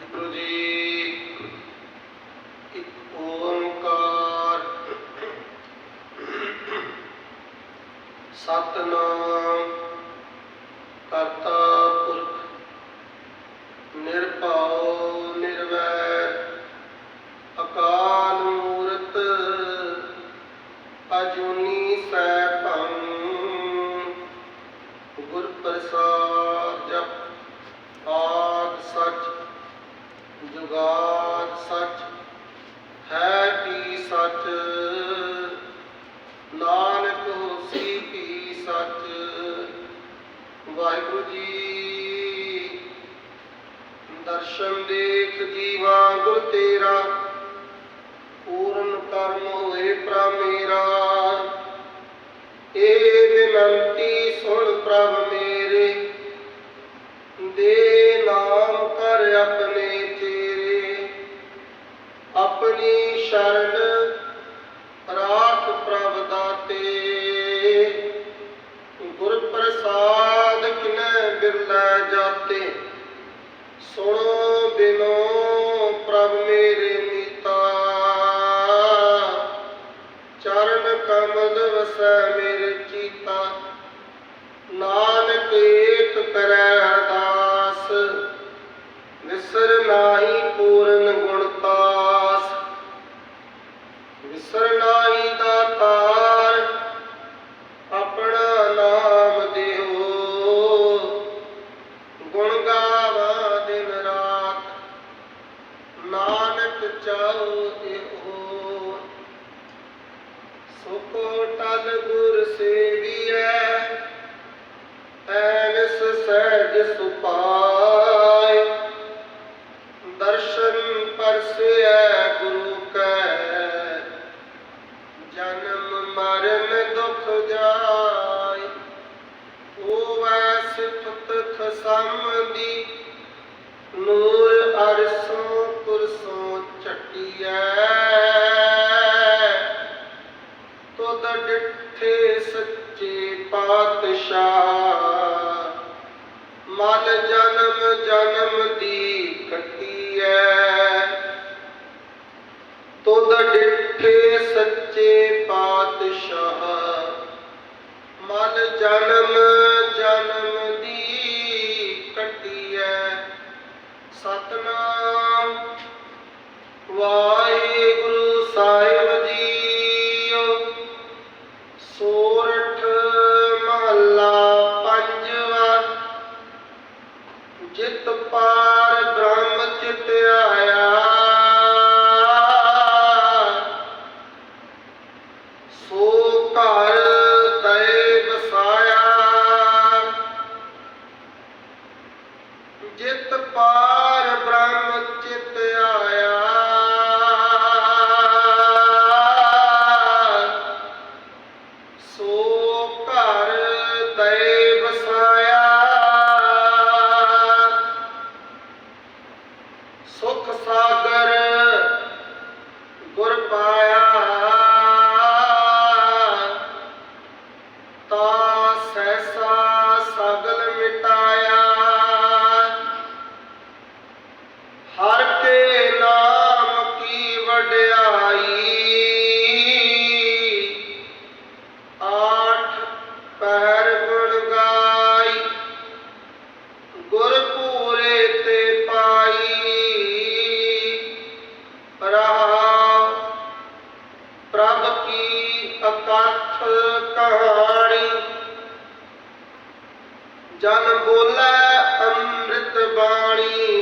ਵਾਹਿਗੁਰੂ ਜੀ। ਇੱਕ ਓੰਕਾਰ। ਸਤਨਾਮ ਕਰਤਾ ਪੁਰਖ ਨਿਰਭਉ ਨਿਰਵੈਰ ਅਕਾਲ ਮੂਰਤ ਅਜੂਨੀ ਜੁਗਾਦ ਸਚ, ਹੈ ਕੀ ਸਚ? ਨਾਨਕ ਹੋਸੀ ਕੀ ਸਚ? ਵਾਹਿਗੁਰੂ ਜੀ, ਦਰਸ਼ਨ ਦੇਖ ਜੀਵਾ ਗੁਰ ਤੇਰਾ, ਪੂਰਨ ਕਰਮ ਹੋਏ ਪ੍ਰਭ ਮੇਰਾ। ਏ ਬਿਨੰਤੀ ਸੁਣ ਪ੍ਰਭ ਮੇਰੇ, ਦੇ ਨਾਮ ਕਰ ਆਪਣੇ ਪ੍ਰਸਾਦ ਕਿਨੈ ਬਿਰਲਾ ਜਾਤੇ। ਸੁਣੋ ਬਿਨੋ ਪ੍ਰਭ ਮੇਰੇ ਮੀਤਾ ਚਰਨ ਕਮਲ ਵਸੈ ਮੇਰੇ ਚੀਤਾ। ਨਾਨਕ ਗੁਰ ਸੇਵੀਐ ਐਨਸ ਸਹਿਜ ਸੁਪਾਇ ਦਰਸ਼ਨ ਪਰਸੈ ਗੁਰੂ ਕੈ, ਜਨਮ ਮਰਨ ਦੁਖ ਜਾਇ ਹੋਵੈ ਸਿਫਤ ਖਸਮ ਦੀ ਨੂਰ ਅਰਸੋਂ ਕੁਰਸੋਂ ਚਟਿਐ ਜਨਮ ਜਨਮ ਦੀ ਕੱਟੀਐ। ਤੁਧ ਡਿਠੇ ਸੱਚੇ ਪਾਤਸ਼ਾਹ। ਮਨ ਜਨਮ ਜਨਮ ਦੀ ਕੱਟੀਐ। ਸਤਨਾਮ ਵਾਹਿਗੁਰੂ। ਪ੍ਰਭ ਕੀ ਅਕਥ ਕਹਾਣੀ। ਜਨ ਬੋਲੇ ਅੰਮ੍ਰਿਤ ਬਾਣੀ।